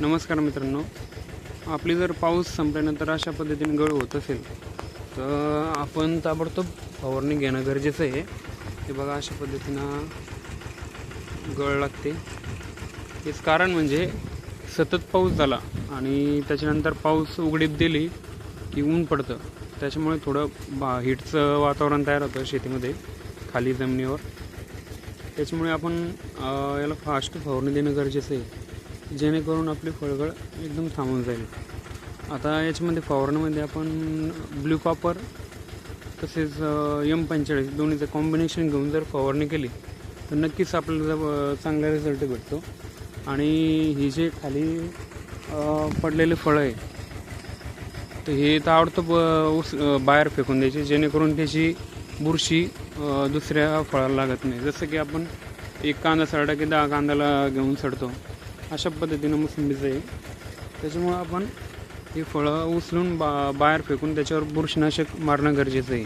नमस्कार मित्रांनो. आपली जर पाऊस संपल्यानंतर अशा पद्धतीने गळ होत असेल तर आपण ताबडतोब फवारणी घेणं गरजेचं आहे. हे बघा अशा पद्धतीनं गळ लागते. हेच कारण म्हणजे सतत पाऊस झाला आणि त्याच्यानंतर पाऊस उघडीप दिली की ऊन पडतं. त्याच्यामुळे थोडं बा हिटचं वातावरण तयार होतं शेतीमध्ये खाली जमिनीवर. त्याच्यामुळे आपण याला फास्ट फवारणी देणं गरजेचं आहे. जेणेकरून आपली फळगळ एकदम थांबून जाईल. आता याच्यामध्ये फवारणीमध्ये आपण ब्ल्यू कॉपर तसेच यम पंचेचाळीस दोन्हीचं कॉम्बिनेशन घेऊन जर फवारणी केली तर नक्कीच आपल्याला चांगला रिझल्ट भेटतो. आणि ही जे खाली पडलेले फळं आहे तर हे ताबडतोब उस बाहेर फेकून द्यायचे जेणेकरून त्याची बुरशी दुसऱ्या फळाला लागत नाही. जसं की आपण एक कांदा सडा की दहा कांद्याला घेऊन सडतो. अशा पद्धतीनं मोसंबीचं आहे. त्याच्यामुळं आपण ही फळं उचलून बा बाहेर फेकून त्याच्यावर बुरशीनाशक मारणं गरजेचं आहे.